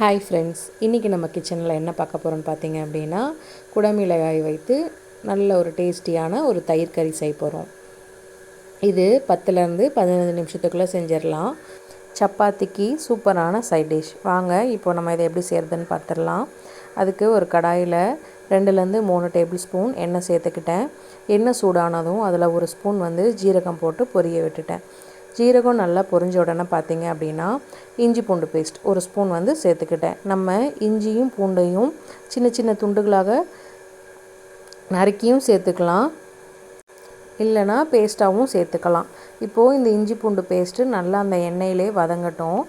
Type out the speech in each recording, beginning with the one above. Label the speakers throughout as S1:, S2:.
S1: Hi friends இன்றைக்கி நம்ம கிச்சனில் என்ன பார்க்க போகிறோம்னு பார்த்தீங்க அப்படின்னா குடமிளகாய் வைத்து நல்ல ஒரு டேஸ்டியான ஒரு தயிர் கறி செய்ய போகிறோம் இது பத்துலேருந்து பதினஞ்சு நிமிஷத்துக்குள்ளே செஞ்சிடலாம். சப்பாத்திக்கு சூப்பரான சைட் டிஷ் வாங்க இப்போ நம்ம இதை எப்படி செய்கிறதுன்னு பார்த்துடலாம். அதுக்கு ஒரு கடாயில் ரெண்டுலேருந்து மூணு டேபிள் ஸ்பூன் எண்ணெய் சேர்த்துக்கிட்டேன். எண்ணெய் சூடானதும் அதில் ஒரு ஸ்பூன் வந்து ஜீரகம் போட்டு பொரிய விட்டுட்டேன். ஜீரகம் நல்லா பொரிஞ்ச உடனே பார்த்தீங்க அப்படின்னா இஞ்சி பூண்டு பேஸ்ட் ஒரு ஸ்பூன் வந்து சேர்த்துக்கிட்டேன். நம்ம இஞ்சியும் பூண்டையும் சின்ன சின்ன துண்டுகளாக நறுக்கியும் சேர்த்துக்கலாம். இல்லைனா பேஸ்ட்டாகவும் சேர்த்துக்கலாம். இப்போது இந்த இஞ்சி பூண்டு பேஸ்ட்டு நல்லா அந்த எண்ணெயிலே வதங்கட்டும்.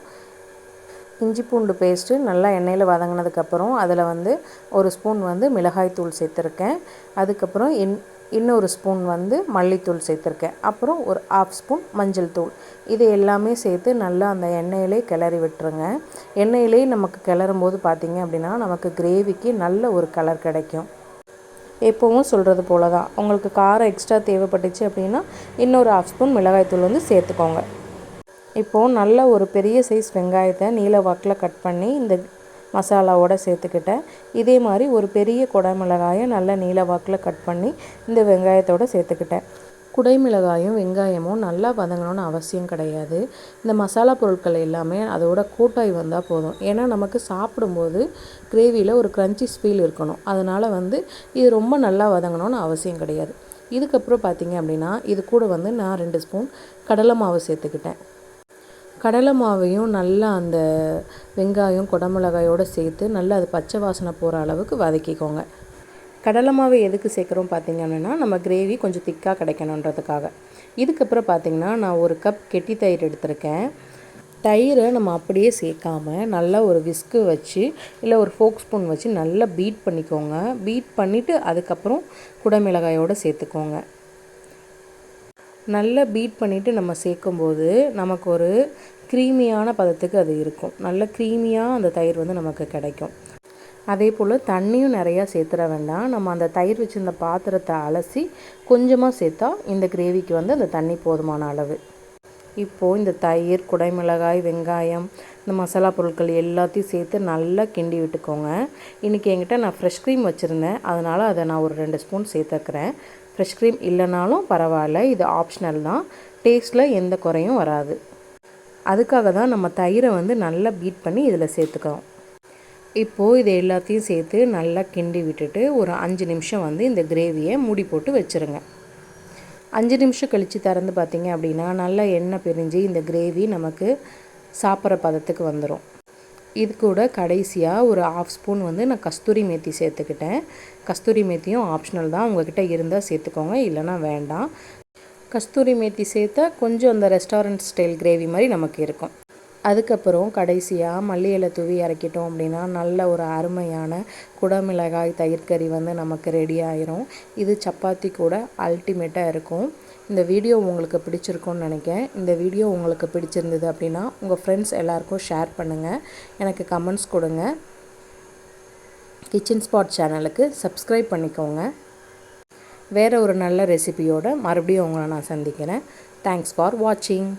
S1: இஞ்சி பூண்டு பேஸ்ட்டு நல்லா எண்ணெயில் வதங்கினதுக்கப்புறம் அதில் வந்து ஒரு ஸ்பூன் வந்து மிளகாய் தூள் சேர்த்துருக்கேன். அதுக்கப்புறம் என் இன்னொரு ஸ்பூன் வந்து மல்லித்தூள் சேர்த்துருக்கேன். அப்புறம் ஒரு ஆஃப் ஸ்பூன் மஞ்சள் தூள். இது எல்லாமே சேர்த்து நல்லா அந்த எண்ணெயிலே கிளறி விட்டுருங்க. எண்ணெயிலே நமக்கு கிளறும் போது பார்த்திங்க அப்படின்னா நமக்கு கிரேவிக்கு நல்ல ஒரு கலர் கிடைக்கும். எப்போவும் சொல்கிறது போல தான் உங்களுக்கு காரம் எக்ஸ்ட்ரா தேவைப்பட்டுச்சு அப்படின்னா இன்னொரு ஆஃப் ஸ்பூன் மிளகாய்த்தூள் வந்து சேர்த்துக்கோங்க. இப்போது நல்ல ஒரு பெரிய சைஸ் வெங்காயத்தை நீல வாக்கில் கட் பண்ணி இந்த மசாலாவோட சேர்த்துக்கிட்டேன். இதே மாதிரி ஒரு பெரிய குடமிளகாயை நல்ல நீல வாக்கில் கட் பண்ணி இந்த வெங்காயத்தோடு சேர்த்துக்கிட்டேன். குடைமிளகாயும் வெங்காயமும் நல்லா வதங்கணும்னு அவசியம் கிடையாது. இந்த மசாலா பொருட்கள் எல்லாமே அதோட கூட்டாய் வந்தால் போதும். ஏன்னா நமக்கு சாப்பிடும்போது கிரேவியில் ஒரு க்ரன்ச்சி ஸ்பீல் இருக்கணும். அதனால் வந்து இது ரொம்ப நல்லா வதங்கணும்னு அவசியம் கிடையாது. இதுக்கப்புறம் பார்த்திங்க அப்படின்னா இது கூட வந்து நான் ரெண்டு ஸ்பூன் கடலை மாவு சேர்த்துக்கிட்டேன். கடலை மாவையும் நல்லா அந்த வெங்காயம் குடமிளகாயோடு சேர்த்து நல்லா அது பச்சை வாசனை போகிற அளவுக்கு வதக்கிக்கோங்க. கடலை மாவு எதுக்கு சேர்க்குறோம் பார்த்திங்கன்னா நம்ம கிரேவி கொஞ்சம் திக்காக கிடைக்கணுன்றதுக்காக. இதுக்கப்புறம் பார்த்திங்கன்னா நான் ஒரு கப் கெட்டி தயிர் எடுத்திருக்கேன். தயிரை நம்ம அப்படியே சேர்க்காம நல்லா ஒரு விஸ்கு வச்சு இல்லை ஒரு ஃபோக் ஸ்பூன் வச்சு நல்லா பீட் பண்ணிக்கோங்க. பீட் பண்ணிவிட்டு அதுக்கப்புறம் குடமிளகாயோடு சேர்த்துக்கோங்க. நல்லா பீட் பண்ணிவிட்டு நம்ம சேர்க்கும்போது நமக்கு ஒரு க்ரீமியான பதத்துக்கு அது இருக்கும். நல்ல க்ரீமியாக அந்த தயிர் வந்து நமக்கு கிடைக்கும். அதே போல் தண்ணியும் நிறையா சேர்த்துட வேண்டாம். நம்ம அந்த தயிர் வச்சுருந்த பாத்திரத்தை அலசி கொஞ்சமாக சேர்த்தா இந்த கிரேவிக்கு வந்து அந்த தண்ணி போதுமான அளவு. இப்போது இந்த தயிர் குடைமிளகாய் வெங்காயம் இந்த மசாலா பொருட்கள் எல்லாத்தையும் சேர்த்து நல்லா கிண்டி விட்டுக்கோங்க. இன்றைக்கி என்கிட்ட நான் ஃப்ரெஷ் க்ரீம் வச்சுருந்தேன். அதனால் அதை நான் ஒரு ரெண்டு ஸ்பூன் சேர்த்துக்கிறேன் ஃப்ரெஷ் க்ரீம் இல்லைனாலும் பரவாயில்ல இது ஆப்ஷனல் தான். டேஸ்ட்டில் எந்த குறையும் வராது. அதுக்காக தான் நம்ம தயிரை வந்து நல்லா பீட் பண்ணி இதில் சேர்த்துக்கிறோம். இப்போது இது எல்லாத்தையும் சேர்த்து நல்லா கிண்டி விட்டுட்டு ஒரு அஞ்சு நிமிஷம் வந்து இந்த கிரேவியை மூடி போட்டு வச்சுருங்க. அஞ்சு நிமிஷம் கழித்து திறந்து பார்த்திங்க அப்படின்னா நல்லா எண்ணெய் பிரிஞ்சு இந்த கிரேவி நமக்கு சாப்பிட்ற பதத்துக்கு வந்துடும் இது கூட கடைசியாக ஒரு ஆஃப் ஸ்பூன் வந்து நான் கஸ்தூரி மேத்தி சேர்த்துக்கிட்டேன். கஸ்தூரி மேத்தியும் ஆப்ஷனல் தான். உங்ககிட்ட இருந்தால் சேர்த்துக்கோங்க இல்லைனா வேண்டாம். கஸ்தூரி மேத்தி சேர்த்தா கொஞ்சம் அந்த ரெஸ்டாரண்ட் ஸ்டைல் கிரேவி மாதிரி நமக்கு இருக்கும். அதுக்கப்புறம் கடைசியாக மல்லி இலை தூவி இறக்கிட்டோம் அப்படின்னா நல்ல ஒரு அருமையான குடமிளகாய் தயிர் கறி வந்து நமக்கு ரெடி ஆயிரும். இது சப்பாத்தி கூட அல்டிமேட்டாக இருக்கும். இந்த வீடியோ உங்களுக்கு பிடிச்சிருக்கும்னு நினைக்கிறேன். இந்த வீடியோ உங்களுக்கு பிடிச்சிருந்தது அப்படின்னா உங்கள் ஃப்ரெண்ட்ஸ் எல்லாருக்கும் ஷேர் பண்ணுங்கள் எனக்கு கமெண்ட்ஸ் கொடுங்க. கிச்சன் ஸ்பாட் சேனலுக்கு சப்ஸ்கிரைப் பண்ணிக்கோங்க. வேறு ஒரு நல்ல ரெசிபியோடு மறுபடியும் உங்களை நான் சந்திக்கிறேன். தேங்க்ஸ் ஃபார் வாட்சிங்